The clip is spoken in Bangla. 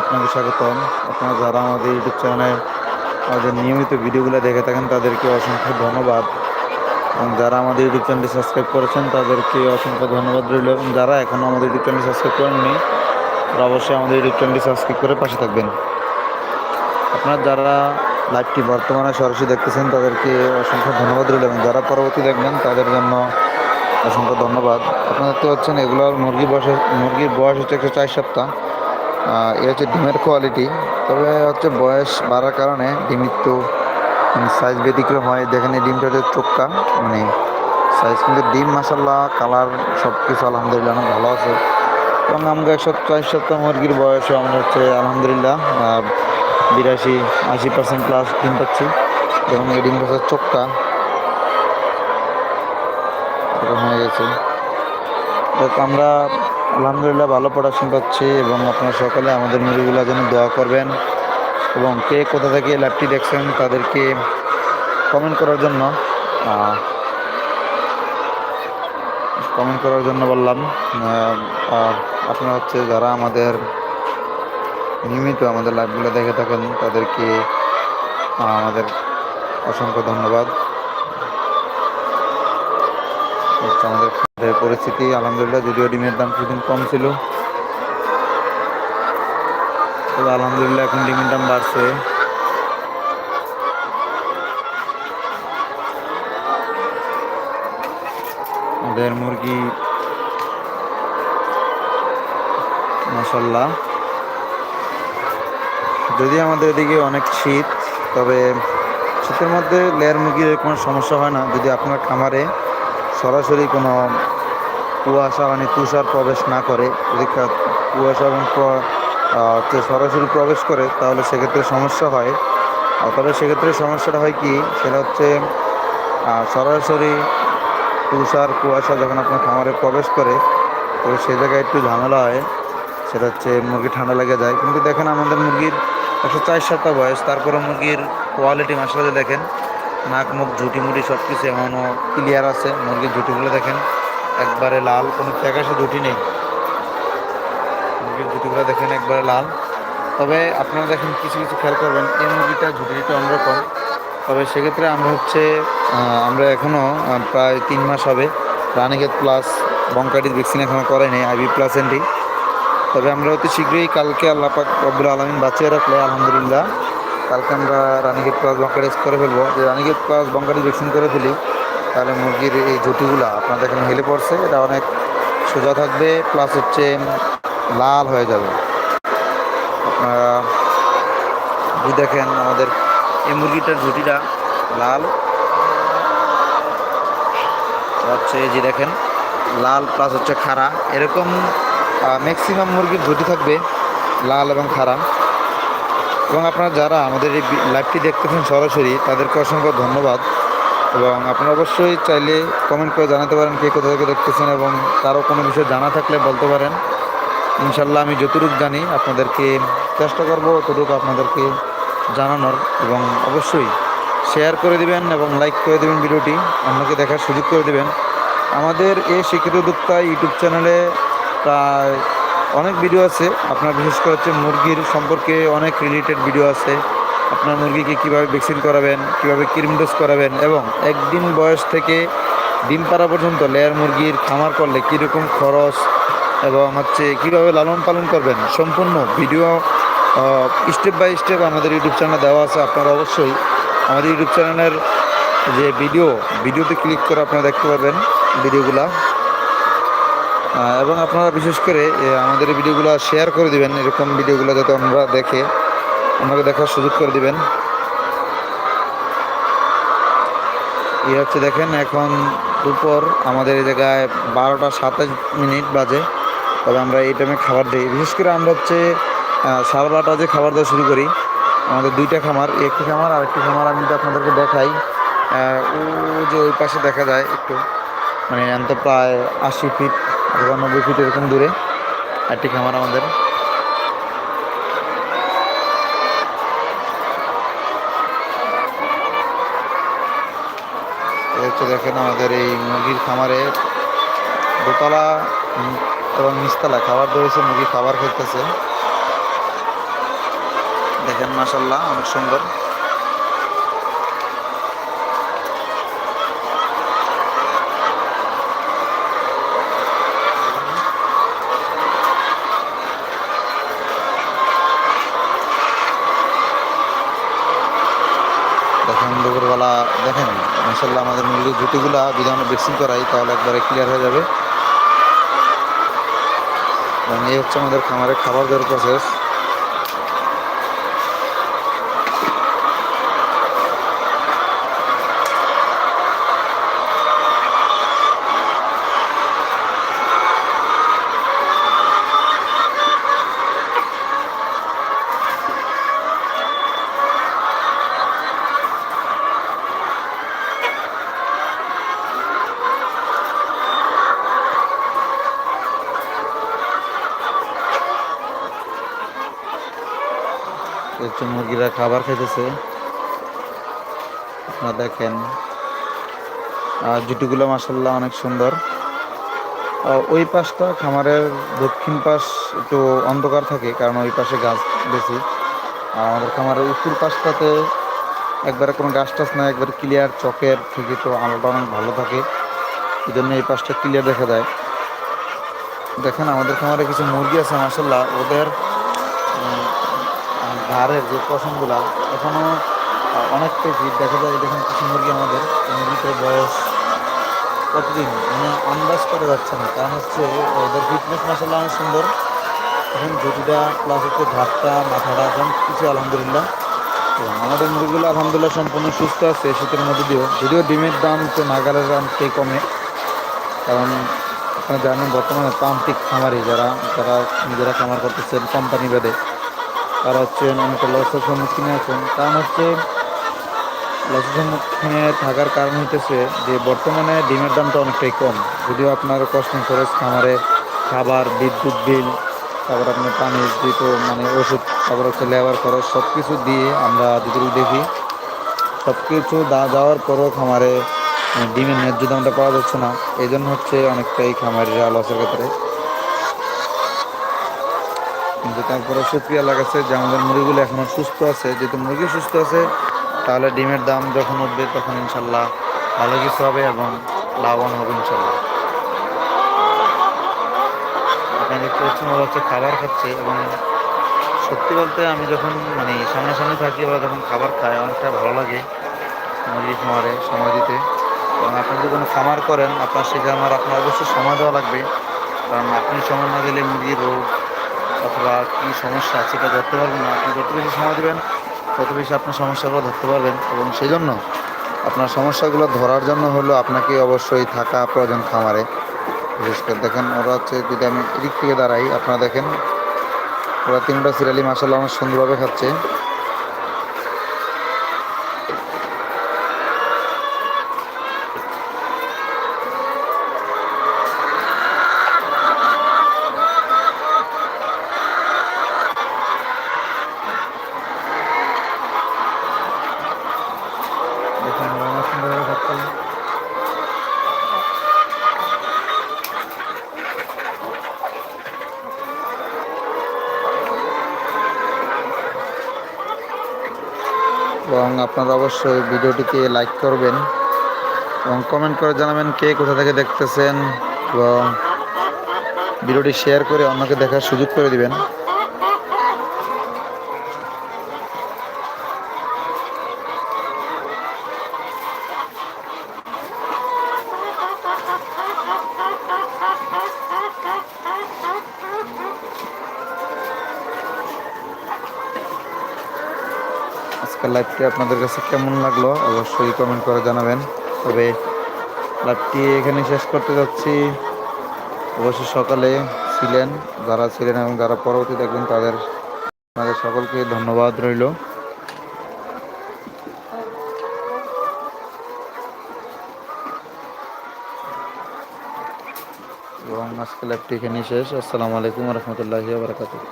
আপনাকে স্বাগতম। আপনারা যারা আমাদের ইউটিউব চ্যানেলে আমাদের নিয়মিত ভিডিওগুলো দেখে থাকেন, তাদেরকে অসংখ্য ধন্যবাদ। এবং যারা আমাদের ইউটিউব চ্যানেলটি সাবস্ক্রাইব করেছেন, তাদেরকে অসংখ্য ধন্যবাদ রইল। এবং যারা এখনও আমাদের ইউটিউব চ্যানেল সাবস্ক্রাইব করেননি, তারা অবশ্যই আমাদের ইউটিউব চ্যানেলটি সাবস্ক্রাইব করে পাশে থাকবেন। আপনারা যারা লাইভটি বর্তমানে সরাসরি দেখতেছেন, তাদেরকে অসংখ্য ধন্যবাদ রইল। এবং যারা পরবর্তী দেখবেন, তাদের জন্য অসংখ্য ধন্যবাদ। আপনারা দেখতে পাচ্ছেন এগুলোর মুরগির বয়স মুরগির বয়স হচ্ছে একশো চার সপ্তাহ। আহ, এ হচ্ছে ডিমের কোয়ালিটি তবে হচ্ছে বয়স বাড়ার কারণে ডিম একটু সাইজ ব্যতিক্রম হয়। এই ডিমটা হচ্ছে চোখটা মানে সাইজ কিন্তু ডিম মাসাল্লাহ কালার সব কিছু আলহামদুলিল্লাহ অনেক ভালো আছে। এবং আমাকে একশো চার সপ্তাহ মুরগির বয়সে আমরা হচ্ছে আলহামদুলিল্লাহ বিরাশি আশি পার্সেন্ট প্লাস ডিম পাচ্ছি। এবং এই ডিমটা হচ্ছে চোখটা এরকম হয়ে গেছে। আমরা আলহামদুলিল্লাহ ভালো প্রোডাকশন পাচ্ছি এবং আপনারা সকলে আমাদের মুরগিগুলোর জন্য দোয়া করবেন। এবং কে কোথা থেকে ল্যাবটি দেখছেন তাদেরকে কমেন্ট করার জন্য কমেন্ট করার জন্য বললাম। আর আপনারা হচ্ছে যারা আমাদের নিয়মিত আমাদের লাইভগুলো দেখে থাকেন, তাদেরকে আমাদের অসংখ্য ধন্যবাদ। আমাদের খাদ্যের পরিস্থিতি, আলহামদুলিল্লাহ, যদিও ডিমের দাম কিছুদিন কম ছিল। তবে আলহামদুলিল্লাহ এখন ডিমের দাম বাড়ছে। আমাদের মুরগি মাসাল্লাহ যদি আমাদের এদিকে অনেক শীত, তবে শীতের মধ্যে লেয়ার মুরগির কোনো সমস্যা হয় না। যদি আপনার খামারে সরাসরি কোনো কুয়াশা মানে তুষার প্রবেশ না করে, যদি কুয়াশা এবং সরাসরি প্রবেশ করে, তাহলে সেক্ষেত্রে সমস্যা হয়। তবে সেক্ষেত্রে সমস্যাটা হয় কি, সেটা হচ্ছে সরাসরি তুষার, কুয়াশা যখন আপনার খামারে প্রবেশ করে, তো সে জায়গায় একটু ঝামেলা হয়। সেটা হচ্ছে মুরগি ঠান্ডা লেগে যায়। কিন্তু দেখেন আমাদের মুরগির একশো চার সপ্তাহ বয়স তারপরে মুরগির কোয়ালিটি মাসালে দেখেন। নাক, মুখ, ঝুটি মুটি সব কিছু এমনও ক্লিয়ার আছে। মুরগির ঝুটিগুলো দেখেন, একবারে লাল, কোনো প্যাকাশে ঝুটি নেই। মুরগির ঝুটিগুলো দেখেন একবারে লাল। তবে আপনারা দেখেন কিছু কিছু খেয়াল করবেন, এই মুরগিটা ঝুটিটা অন্যরকম। তবে সেক্ষেত্রে আমরা হচ্ছে আমরা এখনও প্রায় তিন মাস হবে রানিগেট প্লাস বঙ্কাটির ভ্যাকসিন এখনও করেনি আইবি প্লাস এনটি তবে আমরা অতি শীঘ্রই কালকে আল্লাহ পাক রব্বুল আলমিন বাঁচিয়ে রাখলে, আলহামদুলিল্লাহ। কালকে আমরা রানিগেট প্লাস বঙ্কাটিস করে ফেলব। যে রানিগেট প্লাস বঙ্কাটিস ভ্যাকসিন করে ফেলি তাহলে মুরগির এই ঝুটিগুলা আপনাদের এখানে হেলে পড়ছে। এটা অনেক সোজা থাকবে প্লাস হচ্ছে লাল হয়ে যাবে। আপনারা দেখেন আমাদের এই মুরগিটার ঝুটিটা লাল। হচ্ছে যে দেখেন, লাল প্লাস হচ্ছে খাড়া। এরকম ম্যাক্সিমাম মুরগির ঝুটি থাকবে, লাল এবং খাড়া। এবং আপনারা যারা আমাদের এই লাইভটি দেখতেছেন সরাসরি, তাদেরকে অসংখ্য ধন্যবাদ। এবং আপনারা অবশ্যই চাইলে কমেন্ট করে জানাতে পারেন কে কোথা থেকে দেখতেছেন এবং কারও কোনো বিষয় জানা থাকলে বলতে পারেন। ইনশাল্লাহ আমি যতটুকু জানি আপনাদেরকে চেষ্টা করব ততটুকু আপনাদেরকে জানানোর এবং অবশ্যই শেয়ার করে দিবেন এবং লাইক করে দেবেন ভিডিওটি, অন্যকে দেখার সুযোগ করে দেবেন। আমাদের এই শিক্ষিত উদ্যোক্তা ইউটিউব চ্যানেলে প্রায় অনেক ভিডিও আছে। আপনার বিশেষ করে হচ্ছে মুরগির সম্পর্কে অনেক রিলেটেড ভিডিও আছে। আপনার মুরগিকে কীভাবে ভ্যাকসিন করাবেন, কীভাবে ক্রিম ডোজ করাবেন এবং একদিন বয়স থেকে ডিম পাড়া পর্যন্ত লেয়ার মুরগির খামার করলে কীরকম খরচ এবং হচ্ছে কীভাবে লালন পালন করবেন, সম্পূর্ণ ভিডিও স্টেপ বাই স্টেপ আমাদের ইউটিউব চ্যানেলে দেওয়া আছে। আপনারা অবশ্যই আমাদের ইউটিউব চ্যানেলের যে ভিডিও ভিডিওতে ক্লিক করে আপনারা দেখতে পারবেন ভিডিওগুলা এবং আপনারা বিশেষ করে আমাদের ভিডিওগুলো শেয়ার করে দিবেন, এরকম ভিডিওগুলো যাতে আমরা দেখে, আমাকে দেখার সুযোগ করে দিবেন। এই হচ্ছে দেখেন, এখন দুপুর, আমাদের এই জায়গায় বারোটা সাতাশ মিনিট বাজে। তবে আমরা এই টাইমে খাবার দিই। বিশেষ করে আমরা হচ্ছে সাড়ে বারোটা যে খাবার দেওয়া শুরু করি। আমাদের দুইটা খামার, একটি খামার আর একটি খামার আমি আপনাদেরকে দেখাই। ও যে ওই পাশে দেখা যায় একটু। মানে প্রায় আশি ফিট নব্বই ফিট এরকম দূরে। একটি খামার আমাদের। হচ্ছে দেখেন আমাদের এই মুরগির খামারে দোতলা এবং নিচতলা খাবার ধরেছে, মুরগি খাবার খেতেছে দেখেন মাসাল্লাহ অনেক সুন্দর দেখেন দুপুরবেলা দেখেন মাসাল্লাহ আমাদের মূল্য ঝুটিগুলো যদি আমরা ভ্যাকসিন করাই, তাহলে একবারে ক্লিয়ার হয়ে যাবে। এবং এই হচ্ছে আমাদের খামারের খাবার দেওয়ার প্রসেস হচ্ছে মুরগিরা খাবার খাইতেছে। আপনারা দেখেন আর জুটিগুলো মাসাল্লাহ অনেক সুন্দর। ওই পাশটা খামারের দক্ষিণ পাশ একটু অন্ধকার থাকে, কারণ ওই পাশে গাছ বেশি। আর আমাদের খামারের উত্তর পাশটাতে একবারে কোনো গাছ টাছ নাই, একবার ক্লিয়ার চকের থেকে তো আলোটা অনেক ভালো থাকে। এই জন্য এই পাশটা ক্লিয়ার দেখা যায়। দেখেন, আমাদের খামারে কিছু মুরগি আছে মাসাল্লাহ ওদের ঘাড়ের যে পশমগুলা এখনও অনেকটাই ভিড় দেখা যায় দেখেন কিছু মুরগি আমাদের মুরগিটার বয়স কতদিন মানে আন্দাজ করা যাচ্ছে না। কারণ হচ্ছে, ওদের ফিটনেস মাসাল্লাহ অনেক সুন্দর। এখন জুটিটা প্লাস হচ্ছে ঘাটটা, মাথাটা, এখন কিছু আলহামদুলিল্লাহ। এবং আমাদের মুরগিগুলো আলহামদুলিল্লাহ সম্পূর্ণ সুস্থ আছে শীতের মধ্যে দিয়েও। যদিও ডিমের দাম তো নাগালের দাম থেকে কমে, কারণ আপনারা জানেন বর্তমানে প্রান্তিক খামারি যারা যারা নিজেরা খামার করতেছেন কোম্পানি বেদে তারা হচ্ছে অনেকটা লসের সম্মুখীন আছেন। কারণ হচ্ছে লসের সম্মুখীনে থাকার কারণ হইতেছে যে বর্তমানে ডিমের দামটা অনেকটাই কম। যদিও আপনার কস্টিং খরচ, খামারে খাবার, বিদ্যুৎ বিল, তারপর আপনার পানি দিত মানে ওষুধ, তারপর হচ্ছে লেবার খরচ সব কিছু দিয়ে আমরা যদি দেখি সব কিছু দা, যাওয়ার পরও খামারে মানে ডিমের ন্যায্য দামটা পাওয়া যাচ্ছে না। এই জন্য হচ্ছে অনেকটাই খামারিরা লসের ক্ষেত্রে কিন্তু তারপরে সুক্রিয়া লাগাচ্ছে যে আমাদের মুরগিগুলো এখনও সুস্থ আছে। যেহেতু মুরগি সুস্থ আছে, তাহলে ডিমের দাম যখন উঠবে তখন ইনশাল্লাহ ভালো কিছু হবে এবং লাভবান হবে ইনশাল্লাহ। এখানে দেখতে হচ্ছে খাবার খাচ্ছে এবং সত্যি বলতে আমি যখন মানে সামনাসামনি থাকি, ওরা যখন খাবার খায়, অনেকটা ভালো লাগে মুরগি খামারে সময় দিতে। এবং আপনি যদি কোনো খামার করেন, আপনার সে খামার আপনার অবশ্যই সময় দেওয়া লাগবে। কারণ আপনি সময় না দিলে মুরগির রোগ অথবা কী সমস্যা সেটা ধরতে পারবেন না। আপনি যত বেশি সময় দেবেন তত বেশি আপনার সমস্যাগুলো ধরতে পারবেন এবং সেই জন্য আপনার সমস্যাগুলো ধরার জন্য হলো আপনাকে অবশ্যই থাকা প্রয়োজন খামারে। বিশেষ করে দেখেন, ওরা হচ্ছে যদি আমি এদিক থেকে দাঁড়াই, আপনারা দেখেন, ওরা তিনটা সিরিয়ালি মাসাল্লাহ অনেক সুন্দরভাবে খাচ্ছে। আপনারা অবশ্যই ভিডিওটিকে লাইক করবেন এবং কমেন্ট করে জানাবেন কে কোথা থেকে দেখতেছেন এবং ভিডিওটি শেয়ার করে অন্যকে দেখার সুযোগ করে দিবেন। আজকের লাইভটি আপনাদের কাছে কেমন লাগল অবশ্যই কমেন্ট করে জানাবেন। তবে লাইভটি এখানে শেষ করতে যাচ্ছি। অবশ্যই সকালে ছিলেন, যারা ছিলেন এবং যারা পরবর্তী দেখবেন, তাদের আপনাদের সকলকে ধন্যবাদ রইল। এবং আজকে লাইভটি এখানে শেষ। আসসালামু আলাইকুম রহমতুল্লাহি বারকাতুহ।